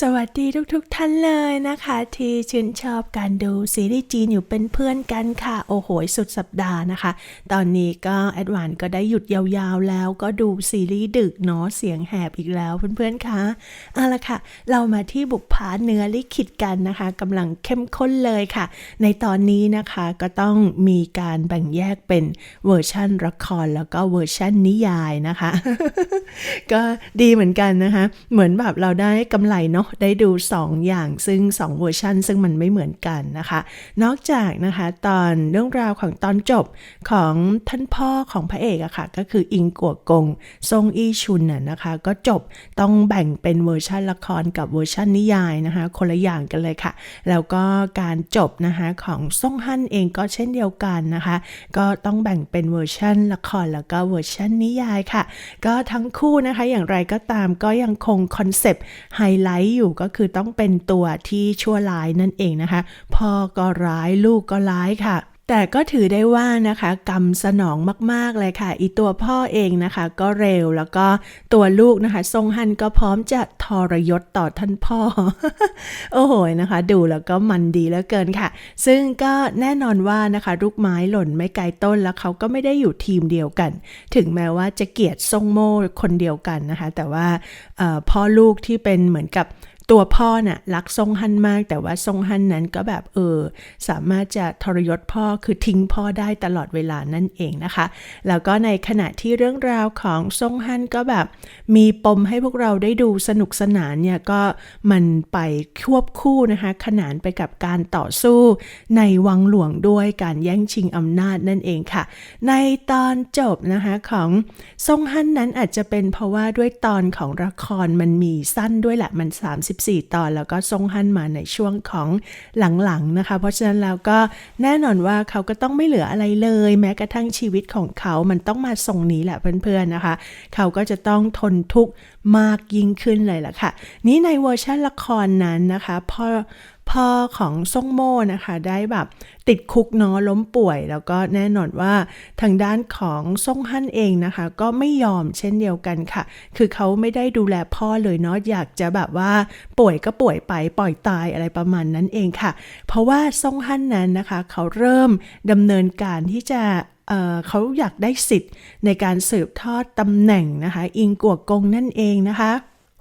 สวัสดีทุกๆทท่านเลยนะคะ ที่ชื่นชอบการดูซีรีส์จีนอยู่เป็นเพื่อนกันค่ะ โอ้โหสุดสัปดาห์นะคะ ตอนนี้ก็แอดวานก็ได้หยุดยาวๆแล้วก็ดูซีรีส์ดึกเนาะเสียงแหบอีกแล้วเพื่อนๆคะเอาละค่ะ เรามาที่บุกผาเนื้อลิขิตกันนะคะกำลังเข้มข้นเลยค่ะ ในตอนนี้นะคะก็ต้องมีการแบ่งแยกเป็นเวอร์ชั่นละครแล้วก็เวอร์ชั่นนิยายนะคะ ก็ดีเหมือนกันนะคะ เหมือนแบบเราได้กำไรเนาะได้ดู 2 อย่างซึ่ง 2 เวอร์ชันซึ่งมันไม่เหมือนกันนะคะ นอกจากนะคะตอนเรื่องราวของตอนจบของท่านพ่อของพระเอกอะค่ะก็คืออิงกัวกงซงอี้ชุนน่ะนะคะ ก็จบต้องแบ่งเป็นเวอร์ชันละครกับเวอร์ชันนิยายนะคะ คนละอย่างกันเลยค่ะ แล้วก็การจบนะคะของซ่งฮั่นเองก็เช่นเดียวกันนะคะ ก็ต้องแบ่งเป็นเวอร์ชันละครแล้วก็เวอร์ชันนิยายค่ะ ก็ทั้งคู่นะคะอย่างไรก็ตามก็ยังคงคอนเซปต์ไฮไลท์อยู่ก็คือต้องเป็นตัวที่ชั่วร้ายนั่นเองนะคะ พ่อก็ร้ายลูกก็ร้ายค่ะแต่ก็ถือได้ว่านะคะกรรมสนองมาก ๆ เลยค่ะ อีตัวพ่อเองนะคะ ก็เร็วแล้วก็ตัวลูกนะคะ ทรงฮันก็พร้อมจะทรยศต่อท่านพ่อ โอ้โหนะคะ ดูแล้วก็มันดีเหลือเกินค่ะ ซึ่งก็แน่นอนว่านะคะลูกไม้หล่นไม่ไกลต้นแล้วเขาก็ไม่ได้อยู่ทีมเดียวกัน ถึงแม้ว่าจะเกลียดทรงโม่คนเดียวกันนะคะ แต่ว่าพ่อลูกที่เป็นเหมือนกับ ตัวพ่อน่ะรักทรงฮั่นมาก แต่ว่าทรงฮั่นนั้นก็แบบเออสามารถจะทรยศพ่อคือทิ้งพ่อได้ตลอดเวลานั่นเองนะคะ แล้วก็ในขณะที่เรื่องราวของทรงฮั่นก็แบบมีปมให้พวกเราได้ดูสนุกสนานเนี่ยก็มันไปควบคู่นะคะ ขนานไปกับการต่อสู้ ในวังหลวงด้วยการแย่งชิงอำนาจนั่นเองค่ะ ในตอนจบนะคะของทรงฮั่นนั้นอาจจะเป็นเพราะว่าด้วยตอนของละครมันมีสั้นด้วยแหละมัน14 ตอน แล้วก็ทรงฮั่นมาในช่วงของหลังๆนะคะ เพราะฉะนั้นแล้วก็แน่นอนว่าเขาก็ต้องไม่เหลืออะไรเลย แม้กระทั่งชีวิตของเขามันต้องมาทรงนี้แหละเพื่อนๆนะคะ เขาก็จะต้องทนทุกข์มากยิ่งขึ้นเลยล่ะค่ะ นี้ในเวอร์ชันละครนั้นนะคะพ่อ พ่อของซ่งโม่นะคะได้แบบติดคุกเนาะล้มป่วย แล้วก็แน่นอนว่าทางด้านของซ่งฮั่นเองนะคะ ก็ไม่ยอมเช่นเดียวกันค่ะ คือเขาไม่ได้ดูแลพ่อเลยเนาะอยากจะแบบว่าป่วยก็ป่วยไปปล่อยตายอะไรประมาณนั้นเองค่ะ เพราะว่าซ่งฮั่นนั้นนะคะ เขาเริ่มดำเนินการที่จะเเขาอยากได้สิทธิ์ในการสืบทอดตำแหน่งนะคะ อิงกัวกงนั่นเองนะคะ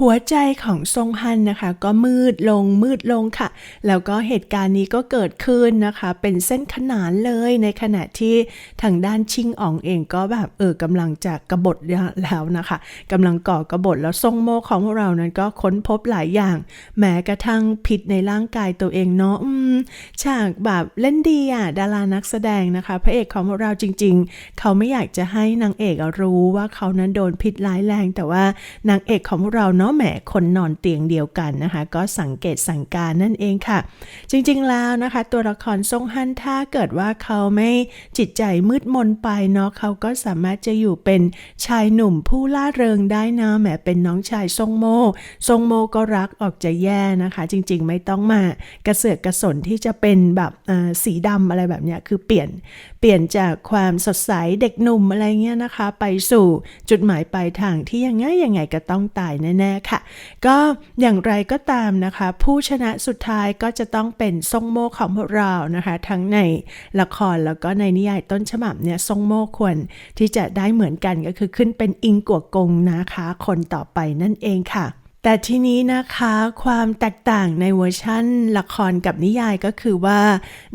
หัวใจของทรงฮันนะคะก็มืดลงมืดลงค่ะ แล้วก็เหตุการณ์นี้ก็เกิดขึ้นนะคะ เป็นเส้นขนานเลยในขณะที่ทางด้านชิงอ๋องเองก็แบบเออกำลังจะกบฏแล้วนะคะกำลังก่อกบฏแล้วทรงโมของพวกเรานั้นก็ค้นพบหลายอย่าง แม้กระทั่งผิดในร่างกายตัวเองเนาะ ฉากแบบเล่นดีอะดารานักแสดงนะคะ พระเอกของพวกเราจริง ๆ เขาไม่อยากจะให้นางเอกรู้ว่าเขานั้นโดนพิษร้ายแรง แต่ว่านางเอกของเราเนาะแหมคนนอนเตียงเดียวกันนะคะ ก็สังเกตสังการนั่นเองค่ะ จริงๆแล้วนะคะ ตัวละครทรงฮั่นถ้าเกิดว่าเขาไม่จิตใจมืดมนไปเนาะเขาก็สามารถจะอยู่เป็นชายหนุ่มผู้ล่าเริงได้นะแหมเป็นน้องชายทรงโมทรงโมก็รักออกจะแย่นะคะ จริงๆ ไม่ต้องมากระเสือกกระสนที่จะเป็นแบบสีดำอะไรแบบเนี้ยคือเปลี่ยนเปลี่ยนจากความสดใสเด็กหนุ่มอะไรเงี้ยนะคะ ไปสู่จุดหมายปลายทางที่ยังไงยังไงก็ต้องตายแน่ๆค่ะ ก็อย่างไรก็ตามนะคะ ผู้ชนะสุดท้ายก็จะต้องเป็นทรงโมของพวกเรานะคะ ทั้งในละครแล้วก็ในนิยายต้นฉบับเนี่ยทรงโมควรที่จะได้เหมือนกันก็คือขึ้นเป็นอิงกัวกงนะคะ คนต่อไปนั่นเองค่ะ แต่ทีนี้นะคะความแตกต่างในเวอร์ชั่นละครกับนิยายก็คือว่า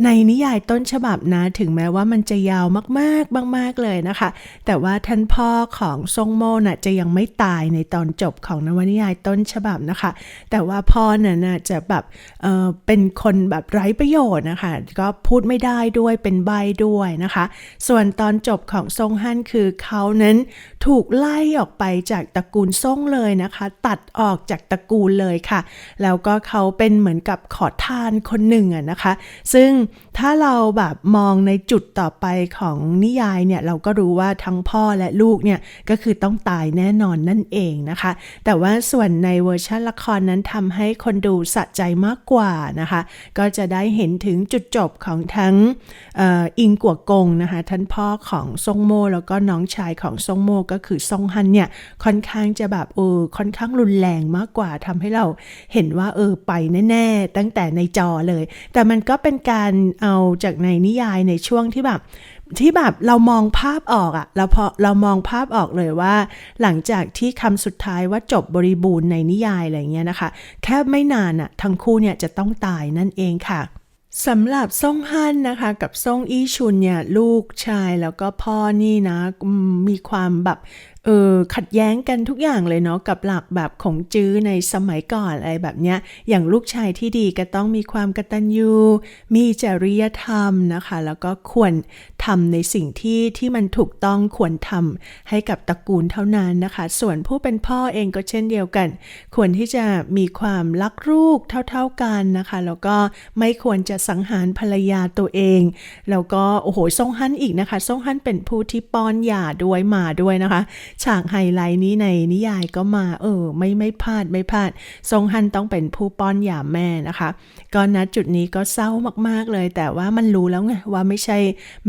ในนิยายต้นฉบับนะถึงแม้ว่ามันจะยาวมากๆมาก ๆเลยนะคะ แต่ว่าท่านพ่อของทรงโมน่ะจะยังไม่ตายในตอนจบของนวนิยายต้นฉบับนะคะ แต่ว่าพ่อน่ะน่ะจะแบบเออเป็นคนแบบไร้ประโยชน์นะคะ ก็พูดไม่ได้ด้วยเป็นใบด้วยนะคะ ส่วนตอนจบของทรงฮั่นคือเขานั้นถูกไล่ออกไปจากตระกูลซงเลยนะคะ ตัดออกจากตระกูลเลยค่ะ แล้วก็เขาเป็นเหมือนกับขอทานคนหนึ่งอะนะคะ ซึ่งถ้าเราแบบมองในจุดต่อไปของนิยายเนี่ยเราก็รู้ว่าทั้งพ่อและลูกเนี่ยก็คือต้องตายแน่นอนนั่นเองนะคะ แต่ว่าส่วนในเวอร์ชันละครนั้นทำให้คนดูสะใจมากกว่านะคะ ก็จะได้เห็นถึงจุดจบของทั้งอออิงกัวกงนะคะท่านพ่อของซงโม แล้วก็น้องชายของซงโมก็คือซงฮันเนี่ยค่อนข้างจะแบบเออค่อนข้างรุนแรงมากกว่าทำให้เราเห็นว่าเออไปแน่ ๆ ตั้งแต่ในจอเลย แต่มันก็เป็นการเอาจากในนิยายในช่วงที่แบบที่แบบเรามองภาพออกอะเราพอเรามองภาพออกเลยว่า หลังจากที่คำสุดท้ายว่าจบบริบูรณ์ในนิยายอะไรเงี้ยนะคะ แค่ไม่นานอะทั้งคู่เนี่ยจะต้องตายนั่นเองค่ะสำหรับซ่งฮั่นนะคะ กับซ่งอี้ชุนเนี่ยลูกชายแล้วก็พ่อนี่นะมีความแบบ เออขัดแย้งกันทุกอย่างเลยเนาะกับหลักแบบของจื้อในสมัยก่อนอะไรแบบเนี้ยอย่างลูกชายที่ดีก็ต้องมีความกตัญญูมีจริยธรรมนะคะ แล้วก็ควรทำในสิ่งที่ที่มันถูกต้องควรทำให้กับตระกูลเท่านั้นนะคะ ส่วนผู้เป็นพ่อเองก็เช่นเดียวกัน ควรที่จะมีความรักลูกเท่า ๆกันนะคะ แล้วก็ไม่ควรจะสังหารภรรยาตัวเองแล้วก็โอ้โหซ่งฮั่นอีกนะคะซ่งฮั่นเป็นผู้ที่ป้อนยาด้วยมาด้วยนะคะฉากไฮไลท์นี้ในนิยายก็มา เออ ไม่ไม่พลาดไม่พลาดทรงฮันต้องเป็นผู้ป้อนยาแม่นะคะก็นัดจุดนี้ก็เศร้ามากๆเลย แต่ว่ามันรู้แล้วไงว่าไม่ใช่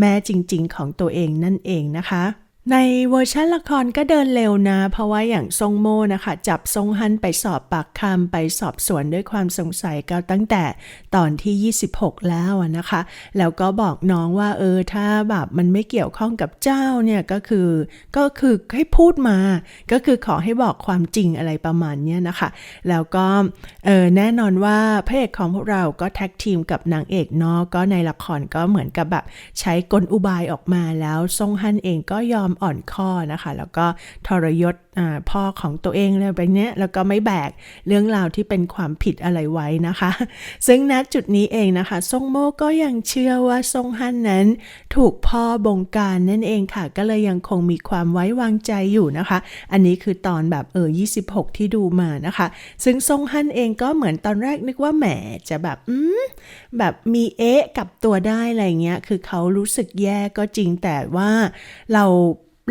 แม่จริง ๆ ของตัวเองนั่นเองนะคะ ในเวอร์ชันละครก็เดินเร็วนะ เพราะว่าอย่างทรงโมนะคะ จับทรงฮันไปสอบปากคำไปสอบสวนด้วยความสงสัยก็ตั้งแต่ตอนที่ 26 แล้วนะคะ แล้วก็บอกน้องว่าเออถ้าแบบมันไม่เกี่ยวข้องกับเจ้าเนี่ย ก็คือก็คือให้พูดมา ก็คือขอให้บอกความจริงอะไรประมาณเนี้ยนะคะ แล้วก็เออแน่นอนว่าพระเอกของพวกเราก็แท็กทีมกับนางเอกเนาะก็ในละครก็เหมือนกับแบบใช้กลอุบายออกมาแล้วทรงฮันเองก็ยอมอ่อนข้อนะคะ แล้วก็ทรยศพ่อของตัวเองเลยไปเนี้ยแล้วก็ไม่แบกเรื่องราวที่เป็นความผิดอะไรไว้นะคะ ซึ่งณจุดนี้เองนะคะทรงโมก็ยังเชื่อว่าทรงฮันนั้น ถูกพ่อบงการนั่นเองค่ะ ก็เลยยังคงมีความไว้วางใจอยู่นะคะ อันนี้คือตอนแบบเออ 26 ที่ดูมานะคะ ซึ่งทรงฮันเองก็เหมือนตอนแรกนึกว่าแหมจะแบบอืมแบบมีเอ๊ะกับตัวได้อะไรเงี้ย คือเขารู้สึกแย่ก็จริงแต่ว่าเรา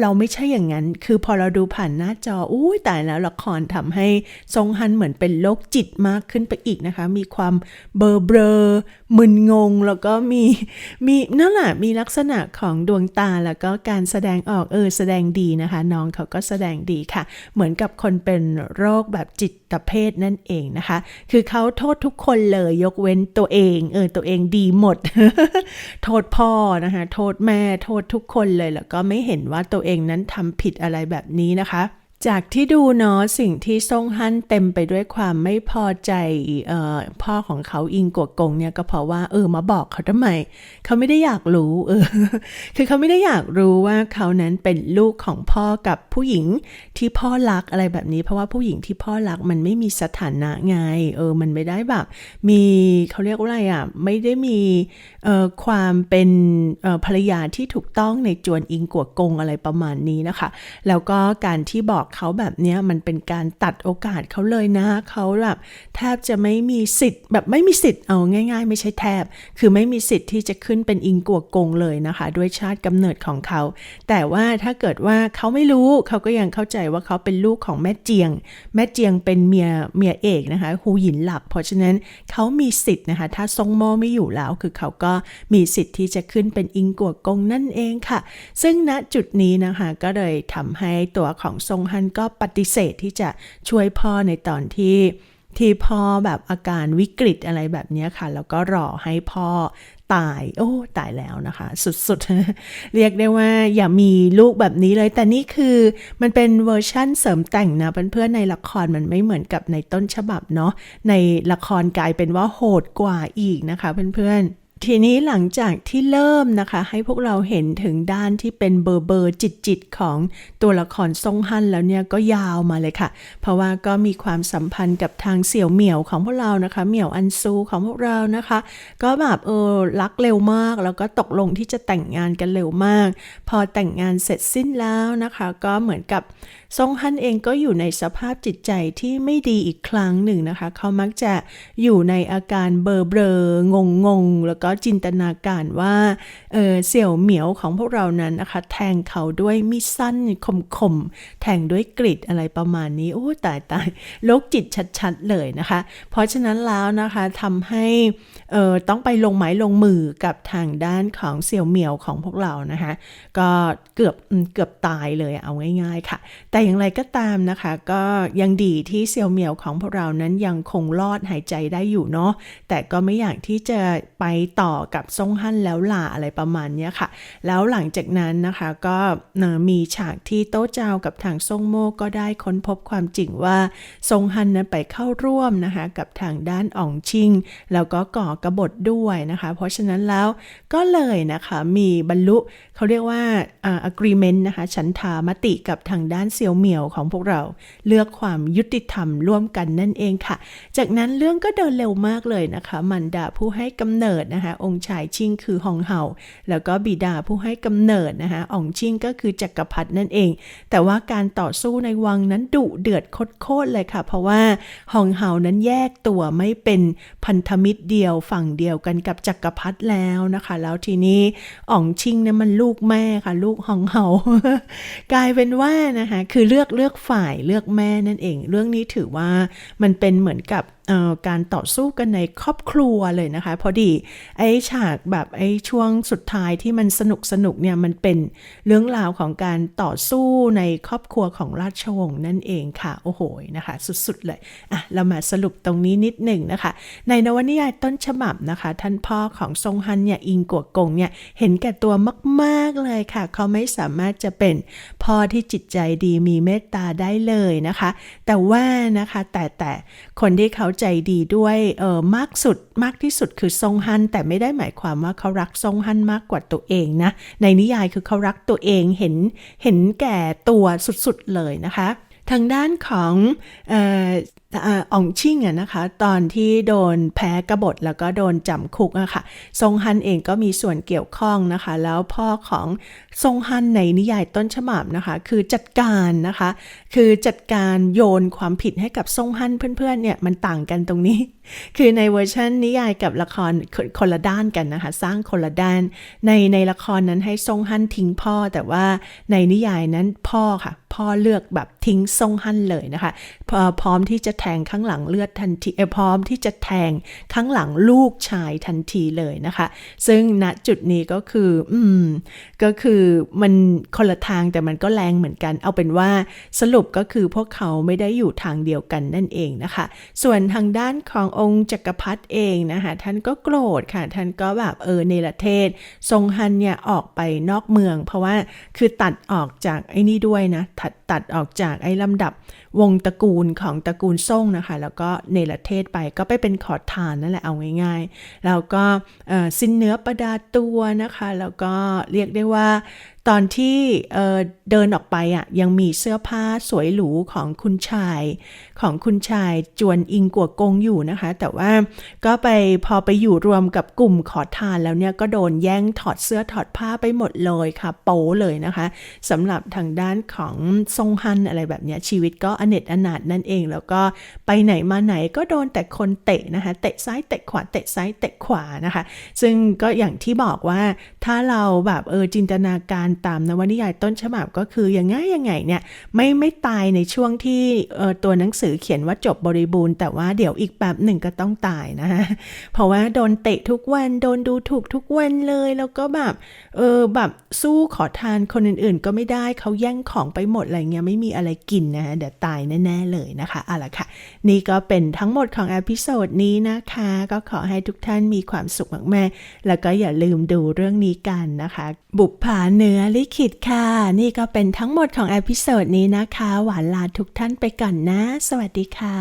เราไม่ใช่อย่างนั้น คือพอเราดูผ่านหน้าจออุ้ยตายแล้วละครทำให้ทรงฮันเหมือนเป็นโรคจิตมากขึ้นไปอีกนะคะ มีความเบลอเบลอมึนงง แล้วก็มีมีนั่นแหละมีลักษณะของดวงตาแล้วก็การแสดงออกเออแสดงดีนะคะ น้องเขาก็แสดงดีค่ะ เหมือนกับคนเป็นโรคแบบจิตเภทนั่นเองนะคะ คือเขาโทษทุกคนเลยยกเว้นตัวเองเออตัวเองดีหมด โทษพ่อนะคะโทษแม่โทษทุกคนเลยแล้วก็ไม่เห็นว่าตัวเองเองนั้นทำผิดอะไรแบบนี้นะคะ จากที่ดูเนาะสิ่งที่ซ่งฮั่นเต็มไปด้วยความไม่พอใจออพ่อของเขาอิงกัวกงเนี่ยก็เพราะว่าเออมาบอกเขาทำไม เขาไม่ได้อยากรู้เออคือเขาไม่ได้อยากรู้ว่าเขานั้นเป็นลูกของพ่อกับผู้หญิงที่พ่อรักอะไรแบบนี้ เพราะว่าผู้หญิงที่พ่อรักมันไม่มีสถานะไงเออมันไม่ได้แบบ มีเขาเรียกว่าอะไรอะไม่ได้มีเอ่อความเป็นออภรรยาที่ถูกต้องในจวนอิงกัวกงอะไรประมาณนี้นะคะ แล้วก็การที่บอกเขาแบบเนี้ยมันเป็นการตัดโอกาสเขาเลยนะเขาแบบแทบจะไม่มีสิทธิ์แบบไม่มีสิทธิ์เอาง่าย ๆ ไม่ใช่แทบ คือไม่มีสิทธิ์ที่จะขึ้นเป็นอิงกัวกงเลยนะคะ ด้วยชาติกำเนิดของเขา แต่ว่าถ้าเกิดว่าเขาไม่รู้เขาก็ยังเข้าใจว่าเขาเป็นลูกของแม่เจียง แม่เจียงเป็นเมียเมียเอกนะคะฮูหยินหลัก เพราะฉะนั้นเขามีสิทธิ์นะคะ ถ้าทรงโมไม่อยู่แล้ว คือเขาก็มีสิทธิ์ที่จะขึ้นเป็นอิงกัวกงนั่นเองค่ะ ซึ่งณจุดนี้นะคะก็เลยทำให้ตัวของทรงฮันก็ปฏิเสธที่จะช่วยพ่อในตอนที่ที่พ่อแบบอาการวิกฤตอะไรแบบนี้ค่ะ แล้วก็รอให้พ่อตาย โอ้ ตายแล้วนะคะ สุดๆ เรียกได้ว่าอย่ามีลูกแบบนี้เลย แต่นี่คือมันเป็นเวอร์ชั่นเสริมแต่งนะเพื่อนๆในละครมันไม่เหมือนกับในต้นฉบับเนาะในละครกลายเป็นว่าโหดกว่าอีกนะคะเพื่อนๆ ทีนี้หลังจากที่เริ่มนะคะ ให้พวกเราเห็นถึงด้านที่เป็นเบอร์เบอร์จิตจิตของตัวละครทรงฮั่นแล้วเนี่ยก็ยาวมาเลยค่ะ เพราะว่าก็มีความสัมพันธ์กับทางเสี่ยวเหมี่ยวของพวกเรานะคะ เหมี่ยวอันซูของพวกเรานะคะ ก็แบบเออรักเร็วมาก แล้วก็ตกลงที่จะแต่งงานกันเร็วมาก พอแต่งงานเสร็จสิ้นแล้วนะคะ ก็เหมือนกับทรงฮั่นเองก็อยู่ในสภาพจิตใจที่ไม่ดีอีกครั้งหนึ่งนะคะ เขามักจะอยู่ในอาการเบลอเบลองงงงแล้วก็จินตนาการว่าเออเสี่ยวเหมียวของพวกเรานั้นนะคะ แทงเขาด้วยมีดสั้นคมๆแทงด้วยกริดอะไรประมาณนี้โอ้ตายตายโรคจิตชัดๆเลยนะคะ เพราะฉะนั้นแล้วนะคะทำให้เออต้องไปลงไม้ลงมือกับทางด้านของเสี่ยวเหมียวของพวกเรานะคะก็เกือบเกือบตายเลยเอาง่าย ๆค่ะ แต่อย่างไรก็ตามนะคะ ก็ยังดีที่เสี่ยวเหมียวของพวกเรานั้นยังคงรอดหายใจได้อยู่เนาะแต่ก็ไม่อยากที่จะไปต่อกับซ่งฮั่นแล้วล่ะอะไรประมาณนี้ค่ะ แล้วหลังจากนั้นนะคะก็มีฉากที่โต๊ะเจ้ากับทางซ่งโมก็ได้ค้นพบความจริงว่าซ่งฮั่นนั้นไปเข้าร่วมนะคะกับทางด้านอ่องชิง แล้วก็ก่อกบฏด้วยนะคะ เพราะฉะนั้นแล้วก็เลยนะคะมีบรรลุเขาเรียกว่าอ่า agreement นะคะฉันทามติกับทางด้านเซียวเหมียวของพวกเราเลือกความยุติธรรมร่วมกันนั่นเองค่ะ จากนั้นเรื่องก็เดินเร็วมากเลยนะคะ มันดาผู้ให้กำเนิดนะคะองค์ชายชิงคือฮองเฮาแล้วก็บิดาผู้ให้กำเนิดนะคะอองชิงก็คือจักรพรรดินั่นเอง แต่ว่าการต่อสู้ในวังนั้นดุเดือดโคตรๆเลยค่ะ เพราะว่าฮองเฮานั้นแยกตัวไม่เป็นพันธมิตรเดียวฝั่งเดียวกันกับจักรพรรดิแล้วนะคะ แล้วทีนี้อองชิงเนี่ยมันลูกแม่ค่ะ ลูกฮองเฮากลายเป็นว่านะคะคือเลือกเลือกฝ่ายเลือกแม่นั่นเอง เรื่องนี้ถือว่ามันเป็นเหมือนกับการต่อสู้กันในครอบครัวเลยนะคะ พอดีไอไอ้ฉากแบบไอ้ช่วงสุดท้ายที่มันสนุกสนุกเนี่ยมันเป็นเรื่องราวของการต่อสู้ในครอบครัวของราชวงศ์นั่นเองค่ะ โอ้โหนะคะ สุดๆเลยอะเรามาสรุปตรงนี้นิดหนึ่งนะคะ ในนวนิยายต้นฉบับนะคะ ท่านพ่อของทรงฮันเนี่ยอิงกัวกงเนี่ยเห็นแก่ตัวมากๆเลยค่ะ เขาไม่สามารถจะเป็นพ่อที่จิตใจดีมีเมตตาได้เลยนะคะ แต่ว่านะคะแต่แต่คนที่เขาใจดีด้วยเออมากสุดมากที่สุดคือทรงฮันแต่ไม่ได้หมายความว่าเขารักทรงฮันมากกว่าตัวเองนะ ในนิยายคือเขารักตัวเองเห็นเห็นแก่ตัวสุดๆเลยนะคะ ทางด้านของ อองชิ่งอะนะคะตอนที่โดนแพ้กบฏแล้วก็โดนจำคุกอะค่ะทรงฮันเองก็มีส่วนเกี่ยวข้องนะคะ แล้วพ่อของทรงฮันในนิยายต้นฉบับนะคะ คือจัดการนะคะ คือจัดการโยนความผิดให้กับทรงฮันเพื่อนๆเนี่ยมันต่างกันตรงนี้ คือในเวอร์ชันนิยายกับละครคนคนละด้านกันนะคะ สร้างคนละด้าน ในในละครนั้นให้ทรงฮันทิ้งพ่อแต่ว่าในนิยายนั้นพ่อค่ะ พ่อเลือกแบบทิ้งทรงฮันเลยนะคะพพร้อมที่จะแทงข้างหลังเลือดทันทีเอ่อพร้อมที่จะแทงข้างหลังลูกชายทันทีเลยนะคะ ซึ่งณจุดนี้ก็คือ อืม ก็คือมันคนละทางแต่มันก็แรงเหมือนกัน เอาเป็นว่าสรุปก็คือพวกเขาไม่ได้อยู่ทางเดียวกันนั่นเองนะคะ ส่วนทางด้านขององค์จักรพรรดิเองนะคะท่านก็โกรธค่ะ ท่านก็แบบเออเนรเทศทรงฮันเนี่ยออกไปนอกเมือง เพราะว่าคือตัดออกจากไอ้นี่ด้วยนะตัดตัดออกจากไอ้ลำดับวงตระกูลของตระกูลส่งนะคะ แล้วก็เนรเทศไปก็ไปเป็นขอทานนั่นแหละเอาง่ายๆ แล้วก็สิ้นเนื้อประดาตัวนะคะ แล้วก็เรียกได้ว่า ตอนที่เเดินออกไปอะยังมีเสื้อผ้าสวยหรูของคุณชาย ของคุณชายจวนอิงกัวกงอยู่นะคะ แต่ว่าก็ไปพอไปอยู่รวมกับกลุ่มขอทานแล้วเนี่ยก็โดนแย่งถอดเสื้อถอดผ้าไปหมดเลยค่ะ โป๊เลยนะคะสำหรับทางด้านของทรงฮันอะไรแบบเนี้ยชีวิตก็อเนจอนาถนั่นเอง แล้วก็ไปไหนมาไหนก็โดนแต่คนเตะนะคะเตะซ้ายเตะขวาเตะซ้ายเตะขวานะคะ ซึ่งก็อย่างที่บอกว่าถ้าเราแบบเออจินตนาการตามนวนิยายต้นฉบับก็คือยังไงยังไงเนี่ยไม่ไม่ตายในช่วงที่เออตัวหนังสือเขียนว่าจบบริบูรณ์ แต่ว่าเดี๋ยวอีกแบบหนึ่งก็ต้องตายนะคะเพราะว่าโดนเตะทุกวันโดนดูถูกทุกวันเลยแล้วก็แบบเออแบบสู้ขอทานคนอื่นๆ ก็ไม่ได้เขาแย่งของไปหมดอะไรเงี้ยไม่มีอะไรกินนะคะเดี๋ยวตายแน่ๆเลยนะคะเอาละค่ะ นี่ก็เป็นทั้งหมดของอพิโซดนี้นะคะ ก็ขอให้ทุกท่านมีความสุขมากๆแล้วก็อย่าลืมดูเรื่องนี้กันนะคะ บุปผาเนื้อลิขิตค่ะ นี่ก็เป็นทั้งหมดของอพิโซดนี้นะคะ หวานลาทุกท่านไปก่อนนะ สวัสดีค่ะ